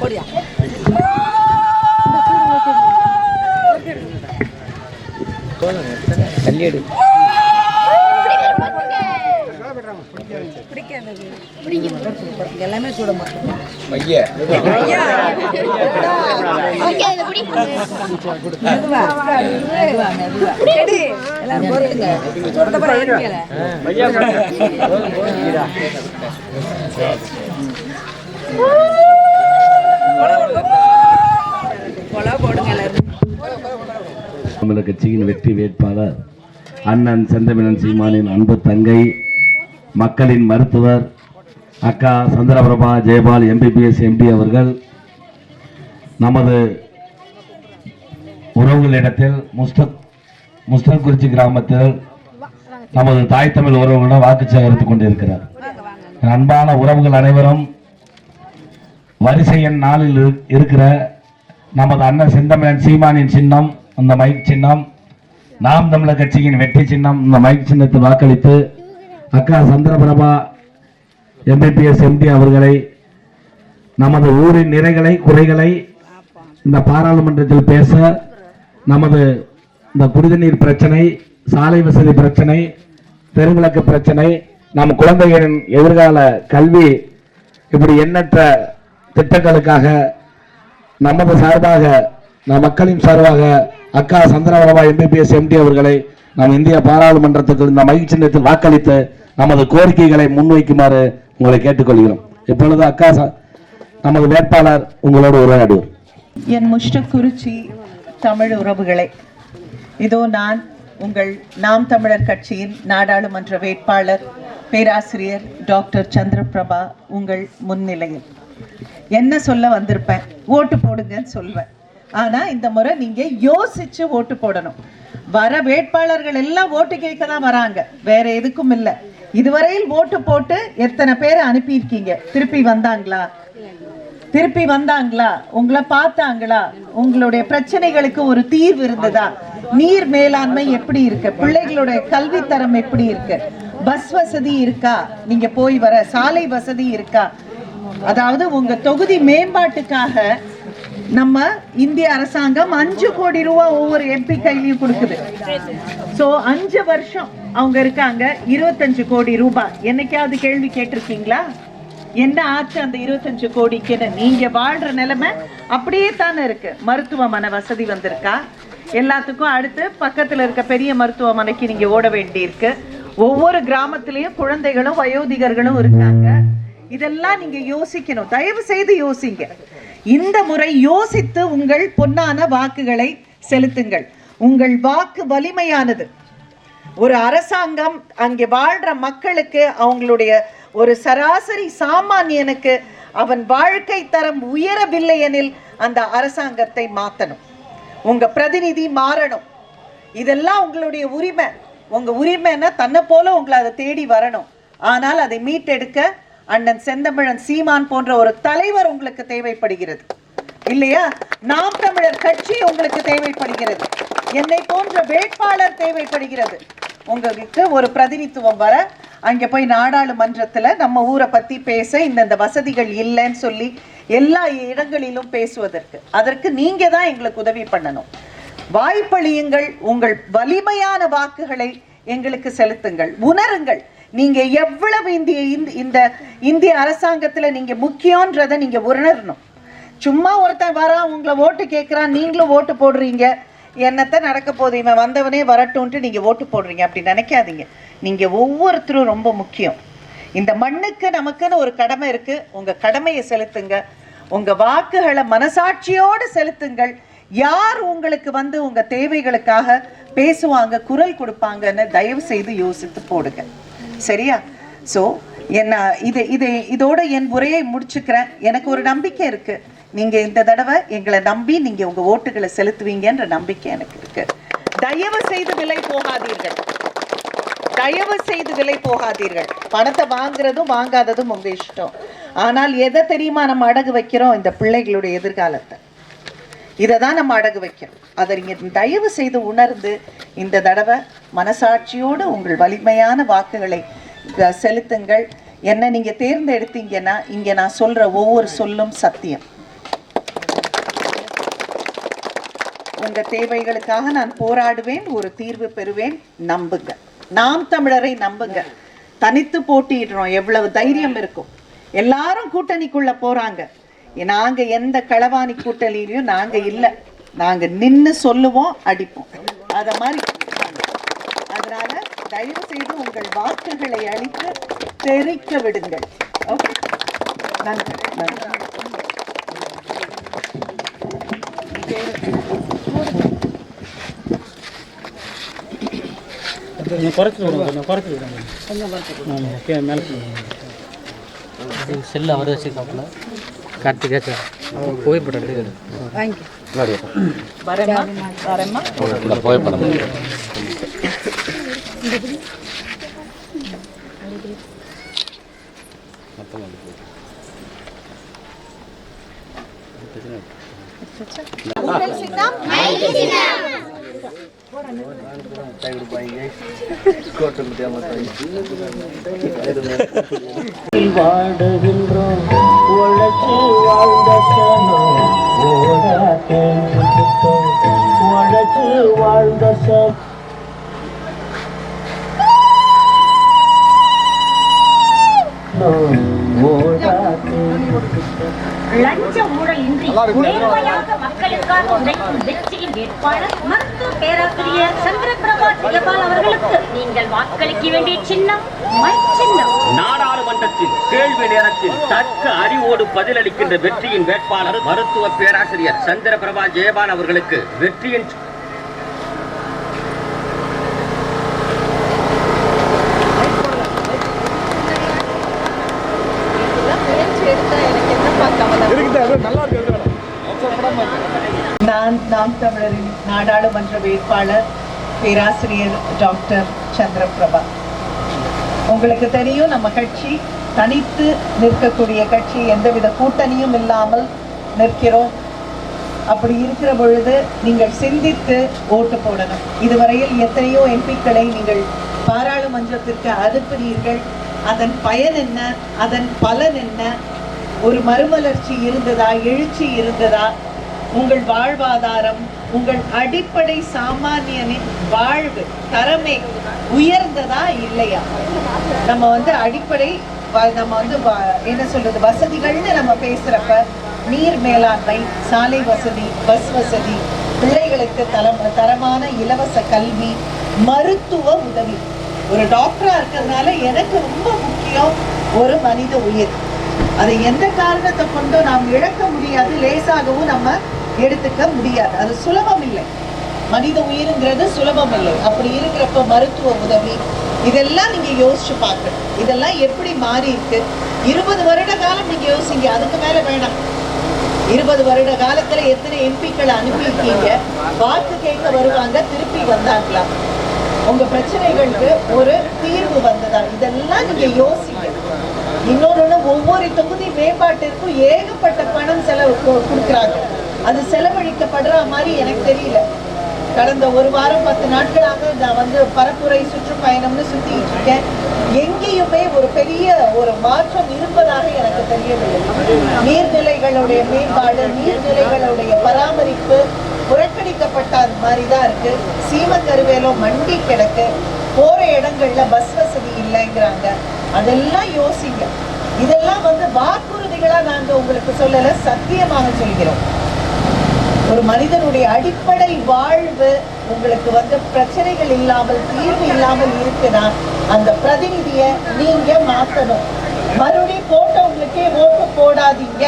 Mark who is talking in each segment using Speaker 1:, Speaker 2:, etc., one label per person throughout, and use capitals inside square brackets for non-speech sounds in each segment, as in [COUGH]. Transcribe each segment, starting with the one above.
Speaker 1: போடியா எல்லாமே சுட மாட்டோம் [LAUGHS]
Speaker 2: தமிழக கட்சியின் வெற்றி வேட்பாளர் அண்ணன் செந்தமிழன் சீமானின் அன்பு தங்கை மக்களின் மருத்துவர் அக்கா சந்திரபிரபா ஜெயபால் எம்பிபிஎஸ் எம்பி அவர்கள் நமது உறவுகளிடத்தில் முஸ்தக் முஸ்டன்குறிச்சி கிராமத்தில் நமது தாய் தமிழ் உறவுகளிடம் வாக்கு சேகரித்துக் கொண்டிருக்கிறார். அன்பான உறவுகள் அனைவரும் வரிசை எண் நாளில் இரு- இருக்கிற நமது அண்ணன் செந்தமிழன் சீமானின் சின்னம் அந்த மைக் சின்னம் நாம் தமிழர் கட்சியின் வெற்றி சின்னம் இந்த மைக் சின்னத்தை வாக்களித்து அக்கா சந்திரபிரபா எம்பிபிஎஸ் எம்பி அவர்களை நமது ஊரின் நிறைகளை குறைகளை இந்த பாராளுமன்றத்தில் பேச நமது இந்த குடிநீர் பிரச்சனை சாலை வசதி பிரச்சனை தெருவிளக்கு பிரச்சனை நம் குழந்தைகளின் எதிர்கால கல்வி இப்படி எண்ணற்ற திட்டங்களுக்காக நமது சார்பாக நம் மக்களின் சார்பாக அக்கா சந்திரபாபா எம்பிபிஎஸ் எம்டி அவர்களை நாம் இந்திய பாராளுமன்றத்துக்கு இந்த மகிழ்ச்சி சின்னத்தில் வாக்களித்து நமது கோரிக்கைகளை முன்வைக்குமாறு உங்களை கேட்டுக்கொள்கிறோம். இப்பொழுது அக்கா நமது வேட்பாளர் உங்களோடு உரையாடுவார்
Speaker 3: என் முஷ்டக்குறிச்சி தமிழ் உறவுகளை இதோ நான் உங்கள் நாம் தமிழர் கட்சியின் நாடாளுமன்ற வேட்பாளர் பேராசிரியர் டாக்டர் சந்திரபிரபா உங்கள் முன்னிலையில். என்ன சொல்ல வந்திருப்பேன்? ஓட்டு போடுங்கன்னு சொல்வேன். ஆனா இந்த முறை நீங்க யோசிச்சு ஓட்டு போடணும். வர வேட்பாளர்கள் எல்லாம் ஓட்டு கேட்க தான் வராங்க. வேற எதுக்கும் இல்லை. இதுவரையில் ஓட்டு போட்டு எத்தனை பேரை அனுப்பியிருக்கீங்க? திருப்பி வந்தாங்களா? திருப்பி வந்தாங்களா? உங்களை பார்த்தாங்களா? உங்களுடைய பிரச்சனைகளுக்கு ஒரு தீர்வு இருந்ததா? நீர் மேலாண்மை எப்படி இருக்கு? பிள்ளைகளுடைய கல்வி தரம் எப்படி இருக்கு? பஸ் வசதி இருக்கா? நீங்க போய் வர சாலை வசதி இருக்கா? அதாவது உங்க தொகுதி மேம்பாட்டுக்காக நம்ம இந்திய அரசாங்கம் அஞ்சு கோடி ரூபாய் ஒவ்வொரு எம்பி கையிலையும் கொடுக்குது. ஸோ அஞ்சு வருஷம் அவங்க இருக்காங்க இருபத்தஞ்சு கோடி ரூபாய் என்னைக்காவது கேள்வி கேட்டிருக்கீங்களா? என்ன ஆச்சு அந்த இருபத்தஞ்சு கோடிக்குன்னு? நீங்க வாழ்ற நிலைமை அப்படியே தானே இருக்கு. மருத்துவமனை வசதி வந்திருக்கா? எல்லாத்துக்கும் அடுத்து பக்கத்தில் இருக்க பெரிய மருத்துவமனைக்கு நீங்க ஓட வேண்டியிருக்கு. ஒவ்வொரு கிராமத்திலையும் குழந்தைகளும் வயோதிகர்களும் இருக்காங்க. இதெல்லாம் நீங்க யோசிக்கணும். தயவு செய்து யோசிங்க. இந்த முறை யோசித்து உங்கள் பொன்னான வாக்குகளை செலுத்துங்கள். உங்கள் வாக்கு வலிமையானது. ஒரு அரசாங்கம் அங்கே வாழ்ற மக்களுக்கு அவங்களுடைய ஒரு சராசரி சாமானியனுக்கு அவன் வாழ்க்கை தரம் உயரவில்லை எனில் அந்த அரசாங்கத்தை மாத்தணும். உங்க பிரதிநிதி மாறணும். இதெல்லாம் உங்களுடைய உரிமை. உங்க உரிமைன்னா தன்னை போல உங்களை அதை தேடி வரணும். ஆனால் அதை மீட்டெடுக்க அண்ணன் செந்தமிழன் சீமான் போன்ற ஒரு தலைவர் உங்களுக்கு தேவைப்படுகிறது. இல்லையா? நாம் தமிழர் கட்சி உங்களுக்கு தேவைப்படுகிறது. என்னை போன்ற வேட்பாளர் தேவைப்படுகிறது. உங்களுக்கு ஒரு பிரதிநிதித்துவம் வர அங்க போய் நாடாளுமன்றத்துல நம்ம ஊரை பத்தி பேச இந்தந்த வசதிகள் இல்லைன்னு சொல்லி எல்லா இடங்களிலும் பேசுவதற்கு. அதற்கு நீங்க தான் எங்களுக்கு உதவி பண்ணணும். வாய்ப்பளியுங்கள் உங்கள் வலிமையான வாக்குகளை எங்களுக்கு செலுத்துங்கள். உணருங்கள். நீங்க எவ்வளவு இந்திய இந்த- இந்த இந்திய அரசாங்கத்துல நீங்க முக்கியன்றதை நீங்க உணரணும். சும்மா ஒருத்தன் வரான் உங்களை ஓட்டு கேட்குறான் நீங்களும் ஓட்டு போடுறீங்க. என்னத்த நடக்க போகுது? இவன் வந்தவனே வரட்டும்ன்ட்டு நீங்க ஓட்டு போடுறீங்க. அப்படி நினைக்காதீங்க. நீங்க ஒவ்வொருத்தரும் ரொம்ப முக்கியம். இந்த மண்ணுக்கு நமக்குன்னு ஒரு கடமை இருக்கு. உங்க கடமையை செலுத்துங்க. உங்க வாக்குகளை மனசாட்சியோடு செலுத்துங்கள். யார் உங்களுக்கு வந்து உங்க தேவைகளுக்காக பேசுவாங்க குரல் கொடுப்பாங்கன்னு தயவு செய்து யோசித்து போடுங்க. சரியா? ஸோ என்ன இது இதை இதோட என் உரையை முடிச்சுக்கிறேன். எனக்கு ஒரு நம்பிக்கை இருக்கு. நீங்க இந்த தடவை எங்களை நம்பி நீங்க உங்க ஓட்டுகளை செலுத்துவீங்கன்ற நம்பிக்கை எனக்கு இருக்கு. தயவு செய்து விலை போகாதீர்கள். தயவு செய்து விலை போகாதீர்கள். பணத்தை வாங்குறதும் வாங்காததும் உங்க இஷ்டம். ஆனால் எதை தெரியுமா நம்ம அடகு வைக்கிறோம்? இந்த பிள்ளைகளுடைய எதிர்காலத்தை. இதை தான் நம்ம அடகு வைக்கிறோம் அதை நீங்கள் தயவு செய்து உணர்ந்து இந்த தடவை மனசாட்சியோடு உங்கள் வலிமையான வாக்குகளை செலுத்துங்கள். என்ன நீங்கள் தேர்ந்தெடுத்தீங்கன்னா இங்கே நான் சொல்கிற ஒவ்வொரு சொல்லும் சத்தியம். உங்கள் தேவைகளுக்காக நான் போராடுவேன் ஒரு தீர்வு பெறுவேன் நம்புங்க. நாம் தமிழரை நம்புங்க. தனித்து போட்டியிடுறோம் எவ்வளவு தைரியம் இருக்கும். எல்லாரும் கூட்டணிக்குள்ள போறாங்க. நாங்க எந்த களவாணி கூட்டணியிலையும் நாங்க இல்ல. நாங்க நின்னு சொல்லுவோம் அடிப்போம். அத மாதிரி. அதனால தயவு செய்து உங்கள் வாக்குகளை அளித்து தெரிக்க விடுங்கள். ஓகே நன்றி. நன்றி
Speaker 4: செல்லு அவர் வச்சுருக்காப்புல. கார்த்திகாச்சா புகைப்படம் எடுத்து.
Speaker 1: வரேம்மா. வரேம்மா.
Speaker 5: வாடுகின்றோம். உழைச்சு வாழ்ந்த சனம் ஓடாட்டோம் உழைச்சு வாழ்ந்த சனம்
Speaker 6: லஞ்ச ஊழல் இன்றி நேர்மையாக மக்களுக்காக உழைக்கும் வெற்றியின் வேட்பாளர் மருத்துவ பேராசிரியர் சந்திரபிரபா ஜெயபால் அவர்களுக்கு நீங்கள் வாக்களிக்க வேண்டிய சின்னம் மை சின்னம்.
Speaker 7: நாடாளுமன்றத்தில் கேள்வி நேரத்தில் தக்க அறிவோடு பதிலளிக்கின்ற வெற்றியின் வேட்பாளர் மருத்துவ பேராசிரியர் சந்திரபிரபா ஜெயபால் அவர்களுக்கு வெற்றியின்
Speaker 3: நான் நாம் தமிழரின் நாடாளுமன்ற வேட்பாளர் பேராசிரியர் டாக்டர் சந்திரபிரபா. உங்களுக்கு தெரியும் நம்ம கட்சி தனித்து நிற்கக்கூடிய கட்சி. எந்தவித கூட்டணியும் இல்லாமல் நிற்கிறோம். அப்படி இருக்கிற பொழுது நீங்கள் சிந்தித்து ஓட்டு போடணும். இதுவரையில் எத்தனையோ எம்பிக்களை நீங்கள் பாராளுமன்றத்திற்கு அனுப்பினீர்கள். அதன் பயன் என்ன? அதன் பலன் என்ன? ஒரு மறுமலர்ச்சி இருந்ததா? எழுச்சி இருந்ததா? உங்கள் வாழ்வாதாரம் உங்கள் அடிப்படை சாமானியனின் வாழ்வு தரமே உயர்ந்ததா இல்லையா? நம்ம வந்து அடிப்படை நம்ம வந்து வ- என்ன சொல்றது வசதிகள்னு நம்ம பேசுறப்ப நீர் மேலாண்மை சாலை வசதி பஸ் வசதி பிள்ளைகளுக்கு தரம் தரமான இலவச கல்வி மருத்துவ உதவி. ஒரு டாக்டரா இருக்கிறதுனால எனக்கு ரொம்ப முக்கியம் ஒரு மனித உயிர். அதை எந்த காரணத்தை கொண்டும் நாம் இழக்க முடியாது லேசாகவும் நம்ம எடுத்துக்க முடியாது. அது சுலபம் இல்லை மனித உயிருங்கிறது சுலபம் இல்லை அப்படி இருக்கிறப்ப மருத்துவ உதவி இதெல்லாம் நீங்க யோசிச்சு பார்க்கணும். இதெல்லாம் எப்படி மாறி இருக்கு? இருபது வருட காலம் நீங்க யோசிங்க. அதுக்கு மேல வேணாம். இருபது வருட காலத்துல எத்தனை எம்பிக்களை அனுப்பியிருக்கீங்க? வாக்கு கேட்க வருவாங்க திருப்பி வந்தாங்களா? உங்க பிரச்சனைகளுக்கு ஒரு தீர்வு வந்ததா? இதெல்லாம் நீங்க யோசிங்க. இன்னொன்னு ஒவ்வொரு தொகுதி மேம்பாட்டிற்கும் ஏகப்பட்ட பணம் செலவு கொடுக்குறாங்க. அது செலவழிக்கப்படுற மாதிரி எனக்கு தெரியல. கடந்த ஒரு வாரம் பத்து நாட்களாக நான் வந்து பரப்புரை சுற்றுப்பயணம்னு சுத்திட்டு இருக்கேன். எங்கேயுமே ஒரு பெரிய ஒரு மாற்றம் இருப்பதாக எனக்கு தெரியவில்லை. நீர்நிலைகளுடைய மேம்பாடு நீர்நிலைகளுடைய பராமரிப்பு புறக்கணிக்கப்பட்ட அது மாதிரி தான் இருக்கு சீமக்கருவேலம் மண்டி கிடக்கு. போற இடங்கள்ல பஸ் வசதி இல்லைங்கிறாங்க. அதெல்லாம் யோசிங்க. இதெல்லாம் வந்து வாக்குறுதிகளா நாங்க உங்களுக்கு சொல்லல சத்தியமாக சொல்கிறோம். ஒரு மனிதனுடைய அடிப்படை வாழ்வு உங்களுக்கு வந்து பிரச்சனைகள் இல்லாமல் தீர்வு இல்லாமல் இருக்குன்னா அந்த பிரதிநிதிய நீங்க மாத்தணும். மறுபடியும் போட்டவங்களுக்கே ஓட்டு போடாதீங்க.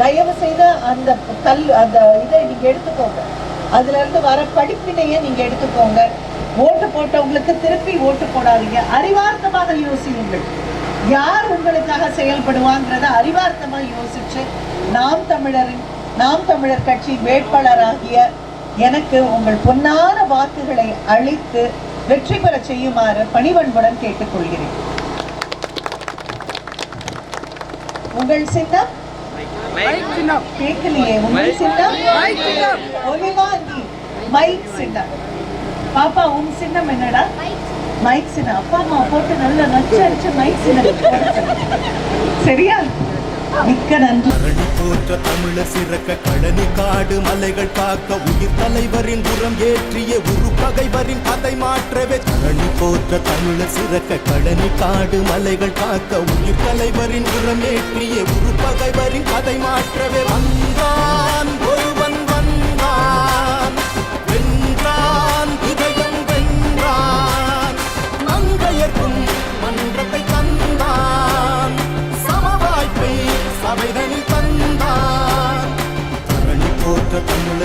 Speaker 3: தயவு செய்து அந்த கல் அந்த இதை நீங்க எடுத்துக்கோங்க. அதுல இருந்து வர படிப்பினைய நீங்க எடுத்துக்கோங்க. ஓட்டு போட்டவங்களுக்கு திருப்பி ஓட்டு போடாதீங்க. அறிவார்த்தமாக யோசியுங்கள். யார் உங்களுக்காக செயல்படுவாங்கிறத அறிவார்த்தமாக யோசிச்சு நாம் தமிழரின் நாம் தமிழர் கட்சி வேட்பாளராகிய எனக்கு உங்கள் பொன்னான வாக்குகளை அளித்து வெற்றி பெற செய்யுமாறு பணிவன்புடன் கேட்டுக்கொள்கிறேன். உங்கள் சின்னம்? கேட்கலையே உங்கள் சின்னம்? ஒலிவா நீ மைக் சின்னம். பாப்பா உன் சின்னம் என்னடா? மைக் சின்னம். அப்பா அம்மா போட்டு நல்லா நச்சு அடிச்சு மைக் சின்னம். சரியா? மிக்க நன்றி.
Speaker 8: போற்ற தமிழ சிறக்க கழனி காடு மலைகள் காக்க உயிர் தலைவரின் உரம் ஏற்றிய உரு பகைவரின் கதை மாற்றவே. கழனி போற்ற தமிழ சிறக்க கழனி காடு மலைகள் காக்க உயிர் தலைவரின் உரம் ஏற்றிய உரு பகைவரின் கதை மாற்றவே. வந்த